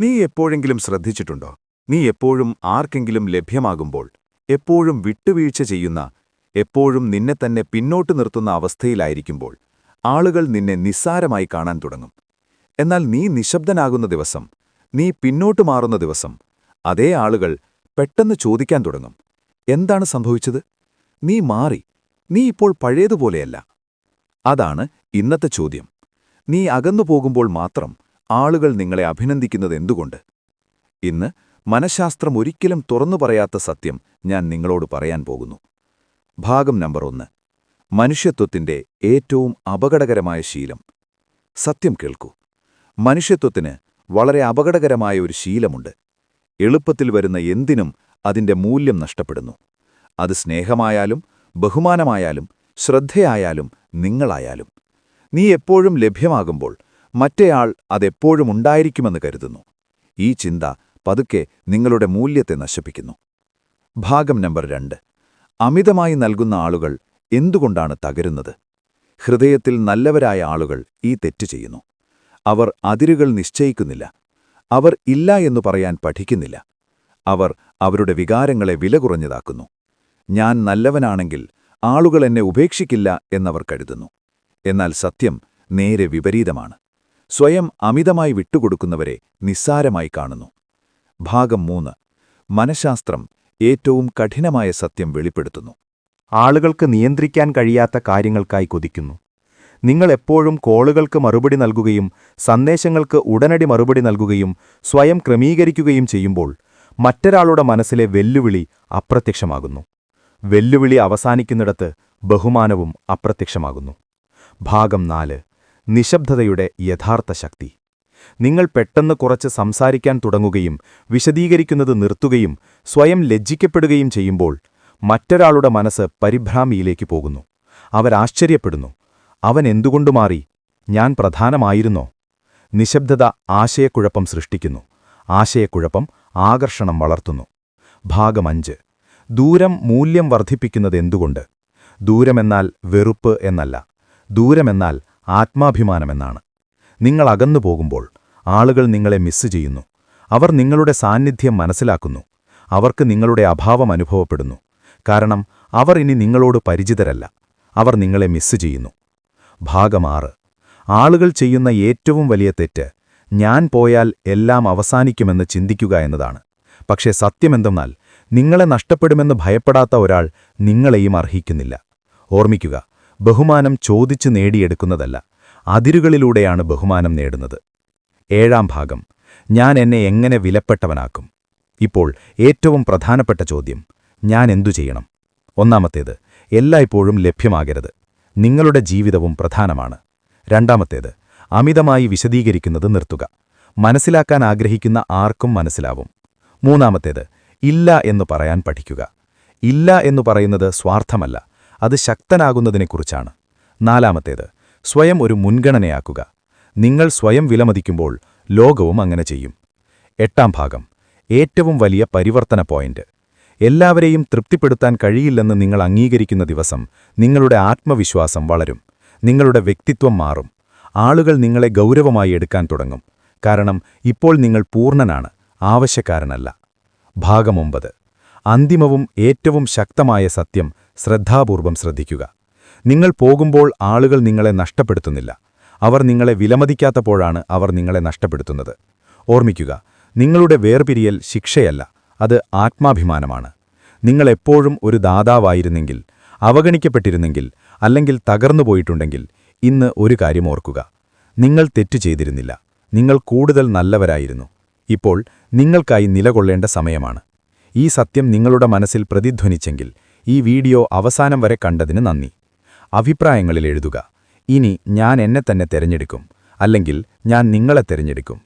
നീ എപ്പോഴെങ്കിലും ശ്രദ്ധിച്ചിട്ടുണ്ടോ? നീ എപ്പോഴും ആർക്കെങ്കിലും ലഭ്യമാകുമ്പോൾ എപ്പോഴും വിട്ടുവീഴ്ച ചെയ്യുന്ന എപ്പോഴും നിന്നെ തന്നെ പിന്നോട്ട് നിർത്തുന്ന അവസ്ഥയിലായിരിക്കുമ്പോൾ ആളുകൾ നിന്നെ നിസ്സാരമായി കാണാൻ തുടങ്ങും. എന്നാൽ നീ നിശബ്ദനാകുന്ന ദിവസം നീ പിന്നോട്ട് മാറുന്ന ദിവസം അതേ ആളുകൾ പെട്ടെന്ന് ചോദിക്കാൻ തുടങ്ങും. എന്താണ് സംഭവിച്ചത്? നീ മാറി നീ ഇപ്പോൾ പഴയതുപോലെയല്ല. അതാണ് ഇന്നത്തെ ചോദ്യം. നീ അകന്നു പോകുമ്പോൾ മാത്രം ആളുകൾ നിങ്ങളെ അഭിനന്ദിക്കുന്നത് എന്തുകൊണ്ട്? ഇന്ന് മനഃശാസ്ത്രം ഒരിക്കലും തുറന്നു പറയാത്ത സത്യം ഞാൻ നിങ്ങളോട് പറയാൻ പോകുന്നു. ഭാഗം നമ്പർ ഒന്ന്. മനുഷ്യത്വത്തിന്റെ ഏറ്റവും അപകടകരമായ ശീലം. സത്യം കേൾക്കൂ. മനുഷ്യത്വത്തിന് വളരെ അപകടകരമായ ഒരു ശീലമുണ്ട്. എളുപ്പത്തിൽ വരുന്ന എന്തിനും അതിന്റെ മൂല്യം നഷ്ടപ്പെടുന്നു. അത് സ്നേഹമായാലും ബഹുമാനമായാലും ശ്രദ്ധയായാലും നിങ്ങളായാലും. നീ എപ്പോഴും ലഭ്യമാകുമ്പോൾ മറ്റേയാൾ അതെപ്പോഴും ഉണ്ടായിരിക്കുമെന്ന് കരുതുന്നു. ഈ ചിന്ത പതുക്കെ നിങ്ങളുടെ മൂല്യത്തെ നശിപ്പിക്കുന്നു. ഭാഗം നമ്പർ രണ്ട്. അമിതമായി നൽകുന്ന ആളുകൾ എന്തുകൊണ്ടാണ് തകരുന്നത്? ഹൃദയത്തിൽ നല്ലവരായ ആളുകൾ ഈ തെറ്റ് ചെയ്യുന്നു. അവർ അതിരുകൾ നിശ്ചയിക്കുന്നില്ല. അവർ ഇല്ല എന്നു പറയാൻ പഠിക്കുന്നില്ല. അവർ അവരുടെ വികാരങ്ങളെ വില കുറഞ്ഞതാക്കുന്നു. ഞാൻ നല്ലവനാണെങ്കിൽ ആളുകൾ എന്നെ ഉപേക്ഷിക്കില്ല എന്നവർ കരുതുന്നു. എന്നാൽ സത്യം നേരെ വിപരീതമാണ്. സ്വയം അമിതമായി വിട്ടുകൊടുക്കുന്നവരെ നിസ്സാരമായി കാണുന്നു. ഭാഗം മൂന്ന്. മനഃശാസ്ത്രം ഏറ്റവും കഠിനമായ സത്യം വെളിപ്പെടുത്തുന്നു. ആളുകൾക്ക് നിയന്ത്രിക്കാൻ കഴിയാത്ത കാര്യങ്ങൾക്കായി കൊതിക്കുന്നു. നിങ്ങൾ എപ്പോഴും കോളുകൾക്ക് മറുപടി നൽകുകയും സന്ദേശങ്ങൾക്ക് ഉടനടി മറുപടി നൽകുകയും സ്വയം ക്രമീകരിക്കുകയും ചെയ്യുമ്പോൾ മറ്റൊരാളുടെ മനസ്സിലെ വെല്ലുവിളി അപ്രത്യക്ഷമാകുന്നു. വെല്ലുവിളി അവസാനിക്കുന്നിടത്ത് ബഹുമാനവും അപ്രത്യക്ഷമാകുന്നു. ഭാഗം നാല്. നിശബ്ദതയുടെ യഥാർത്ഥ ശക്തി. നിങ്ങൾ പെട്ടെന്ന് കുറച്ച് സംസാരിക്കാൻ തുടങ്ങുകയും വിശദീകരിക്കുന്നത് നിർത്തുകയും സ്വയം ലജ്ജിക്കപ്പെടുകയും ചെയ്യുമ്പോൾ മറ്റൊരാളുടെ മനസ്സ് പരിഭ്രാമിയിലേക്ക് പോകുന്നു. അവരാശ്ചര്യപ്പെടുന്നു അവൻ എന്തുകൊണ്ടു മാറി? ഞാൻ പ്രധാനമായിരുന്നോ? നിശബ്ദത ആശയക്കുഴപ്പം സൃഷ്ടിക്കുന്നു. ആശയക്കുഴപ്പം ആകർഷണം വളർത്തുന്നു. ഭാഗം ദൂരം മൂല്യം വർദ്ധിപ്പിക്കുന്നത് എന്തുകൊണ്ട് ദൂരമെന്നാൽ വെറുപ്പ് എന്നല്ല. ദൂരമെന്നാൽ ആത്മാഭിമാനമെന്നാണ്. നിങ്ങൾ അകന്നു പോകുമ്പോൾ ആളുകൾ നിങ്ങളെ മിസ് ചെയ്യുന്നു. അവർ നിങ്ങളുടെ സാന്നിധ്യം മനസ്സിലാക്കുന്നു. അവർക്ക് നിങ്ങളുടെ അഭാവം അനുഭവപ്പെടുന്നു. കാരണം അവർ ഇനി നിങ്ങളോട് പരിചിതരല്ല. അവർ നിങ്ങളെ മിസ് ചെയ്യുന്നു. ഭാഗമാറ് ആളുകൾ ചെയ്യുന്ന ഏറ്റവും വലിയ തെറ്റ് ഞാൻ പോയാൽ എല്ലാം അവസാനിക്കുമെന്ന് ചിന്തിക്കുക എന്നതാണ്. പക്ഷേ സത്യമെന്തെന്നാൽ നിങ്ങളെ നഷ്ടപ്പെടുമെന്ന് ഭയപ്പെടാത്ത ഒരാൾ നിങ്ങളെയും അർഹിക്കുന്നില്ല. ഓർമ്മിക്കുക ബഹുമാനം ചോദിച്ചു നേടിയെടുക്കുന്നതല്ല അതിരുകളിലൂടെയാണ് ബഹുമാനം നേടുന്നത്. ഏഴാം ഭാഗം ഞാൻ എന്നെ എങ്ങനെ വിലപ്പെട്ടവനാക്കും? ഇപ്പോൾ ഏറ്റവും പ്രധാനപ്പെട്ട ചോദ്യം ഞാൻ എന്തു ചെയ്യണം? ഒന്നാമത്തേത് എല്ലായ്പ്പോഴും ലഭ്യമാകരുത്. നിങ്ങളുടെ ജീവിതവും പ്രധാനമാണ്. രണ്ടാമത്തേത് അമിതമായി വിശദീകരിക്കുന്നത് നിർത്തുക. മനസ്സിലാക്കാൻ ആഗ്രഹിക്കുന്ന ആർക്കും മനസ്സിലാവും. മൂന്നാമത്തേത് ഇല്ല എന്നു പറയാൻ പഠിക്കുക. ഇല്ല എന്നു പറയുന്നത് സ്വാർത്ഥമല്ല. അത് ശക്തനാകുന്നതിനെക്കുറിച്ചാണ്. നാലാമത്തേത് സ്വയം ഒരു മുൻഗണനയാക്കുക. നിങ്ങൾ സ്വയം വിലമതിക്കുമ്പോൾ ലോകവും അങ്ങനെ ചെയ്യും. എട്ടാം ഭാഗം ഏറ്റവും വലിയ പരിവർത്തന പോയിന്റ്. എല്ലാവരെയും തൃപ്തിപ്പെടുത്താൻ കഴിയില്ലെന്ന് നിങ്ങൾ അംഗീകരിക്കുന്ന ദിവസം നിങ്ങളുടെ ആത്മവിശ്വാസം വളരും. നിങ്ങളുടെ വ്യക്തിത്വം മാറും. ആളുകൾ നിങ്ങളെ ഗൗരവമായി എടുക്കാൻ തുടങ്ങും. കാരണം ഇപ്പോൾ നിങ്ങൾ പൂർണനാണ് ആവശ്യക്കാരനല്ല. ഭാഗം ഒമ്പത് അന്തിമവും ഏറ്റവും ശക്തമായ സത്യം ശ്രദ്ധാപൂർവം ശ്രദ്ധിക്കുക. നിങ്ങൾ പോകുമ്പോൾ ആളുകൾ നിങ്ങളെ നഷ്ടപ്പെടുത്തുന്നില്ല. അവർ നിങ്ങളെ വിലമതിക്കാത്തപ്പോഴാണ് അവർ നിങ്ങളെ നഷ്ടപ്പെടുത്തുന്നത്. ഓർമ്മിക്കുക നിങ്ങളുടെ വേർപിരിയൽ ശിക്ഷയല്ല അത് ആത്മാഭിമാനമാണ്. നിങ്ങളെപ്പോഴും ഒരു ദാതാവായിരുന്നെങ്കിൽ അവഗണിക്കപ്പെട്ടിരുന്നെങ്കിൽ അല്ലെങ്കിൽ തകർന്നുപോയിട്ടുണ്ടെങ്കിൽ ഇന്ന് ഒരു കാര്യം ഓർക്കുക. നിങ്ങൾ തെറ്റു ചെയ്തിരുന്നില്ല. നിങ്ങൾ കൂടുതൽ നല്ലവരായിരുന്നു. ഇപ്പോൾ നിങ്ങൾക്കായി നിലകൊള്ളേണ്ട സമയമാണ്. ഈ സത്യം നിങ്ങളുടെ മനസ്സിൽ പ്രതിധ്വനിച്ചെങ്കിൽ ഈ വീഡിയോ അവസാനം വരെ കണ്ടതിന് നന്ദി. അഭിപ്രായങ്ങളിൽ എഴുതുക. ഇനി ഞാൻ എന്നെ തന്നെ തെരഞ്ഞെടുക്കും. അല്ലെങ്കിൽ ഞാൻ നിങ്ങളെ തെരഞ്ഞെടുക്കും.